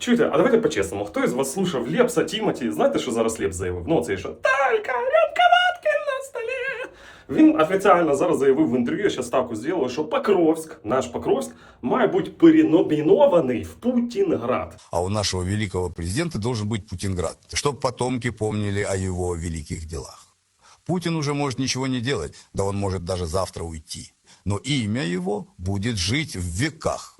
Чуєте, а давайте по-чесному. Хто із вас слушав Лепса, Тімоті? Знаєте, що зараз Лепс заявив? Ну, це що Талька, рюмка водки на столі. Він офіційно зараз заявив в інтерв'ю, я ще ставку зробив, що Покровськ, наш Покровськ, має бути переномінований в Путінград. А у нашего великого президента должен быть Путинград, чтобы потомки помнили о его великих делах. Путин уже может ничего не делать, да он может даже завтра уйти. Но имя его будет жить в веках.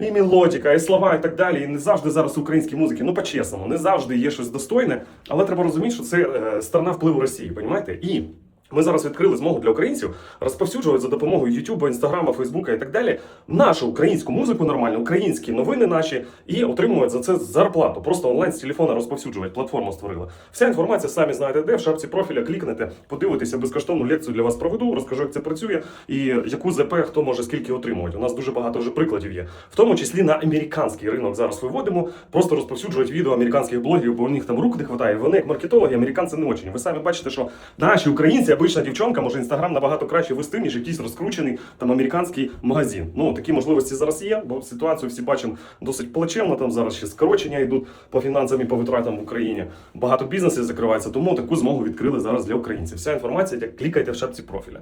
І мелодіка, і слова, і так далі. І не завжди зараз українські музики, ну по-чесному, не завжди є щось достойне, але треба розуміти, що це е, сторона впливу Росії, понімаєте? І ми зараз відкрили змогу для українців розповсюджувати за допомогою Ютуба, Інстаграма, Фейсбука і так далі нашу українську музику нормально, українські новини наші і отримують за це зарплату. Просто онлайн з телефона розповсюджувати. Платформу створили. Вся інформація самі знаєте, де в шапці профіля клікнете, подивитеся безкоштовну лекцію для вас проведу, розкажу, як це працює і яку ЗП хто може скільки отримувати. У нас дуже багато вже прикладів є, в тому числі на американський ринок зараз виводимо. Просто розповсюджують відео американських блогерів, бо у них там рук не вистачає. Вони як маркетологи, американці не очень. Ви самі бачите, що наші українці, обична дівчонка, може інстаграм набагато краще вести, ніж якийсь розкручений там американський магазин. Ну такі можливості зараз є, бо ситуацію всі бачимо досить плачевно. Там зараз ще скорочення йдуть по фінансам і по витратам в Україні. Багато бізнесів закривається, тому таку змогу відкрили зараз для українців. Вся інформація, як клікайте в шапці профіля.